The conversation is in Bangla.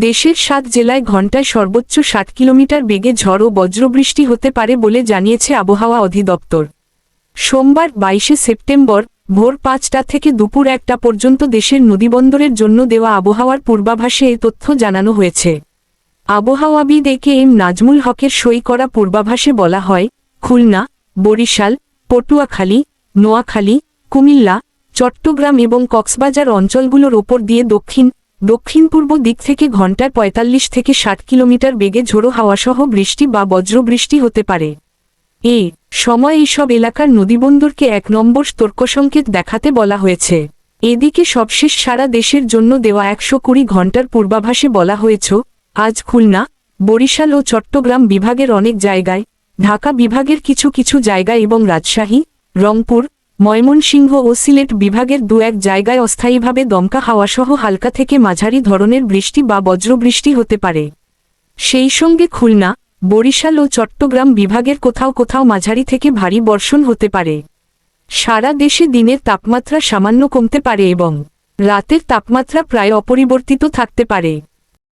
দেশের সাত জেলায় ঘণ্টায় সর্বোচ্চ ষাট কিলোমিটার বেগে ঝড় ও বজ্রবৃষ্টি হতে পারে বলে জানিয়েছে আবহাওয়া অধিদপ্তর। সোমবার বাইশে সেপ্টেম্বর ভোর পাঁচটা থেকে দুপুর একটা পর্যন্ত দেশের নদীবন্দরের জন্য দেওয়া আবহাওয়ার পূর্বাভাসে এ তথ্য জানানো হয়েছে। আবহাওয়াবিদ এ কে এম নাজমুল হকের সই করা পূর্বাভাসে বলা হয়, খুলনা, বরিশাল, পটুয়াখালী, নোয়াখালী, কুমিল্লা, চট্টগ্রাম এবং কক্সবাজার অঞ্চলগুলোর ওপর দিয়ে দক্ষিণ দক্ষিণ পূর্ব দিক থেকে ঘণ্টায় ৪৫ থেকে ষাট কিলোমিটার বেগে ঝোড়ো হাওয়াসহ বৃষ্টি বা বজ্রবৃষ্টি হতে পারে। এ সময় এইসব এলাকার নদীবন্দরকে এক নম্বর সতর্কসংকেত দেখাতে বলা হয়েছে। এদিকে সবশেষ সারা দেশের জন্য দেওয়া একশো কুড়ি ঘণ্টার পূর্বাভাসে বলা হয়েছে, আজ খুলনা, বরিশাল ও চট্টগ্রাম বিভাগের অনেক জায়গায়, ঢাকা বিভাগের কিছু কিছু জায়গা এবং রাজশাহী, রংপুর ময়মনসিংহ ও সিলেট বিভাগের দু এক জায়গায় অস্থায়ীভাবে দমকা হাওয়াসহ হালকা থেকে মাঝারি ধরনের বৃষ্টি বা বজ্রবৃষ্টি হতে পারে। সেই সঙ্গে খুলনা, বরিশাল ও চট্টগ্রাম বিভাগের কোথাও কোথাও মাঝারি থেকে ভারী বর্ষণ হতে পারে। সারা দেশে দিনের তাপমাত্রা সামান্য কমতে পারে এবং রাতের তাপমাত্রা প্রায় অপরিবর্তিত থাকতে পারে।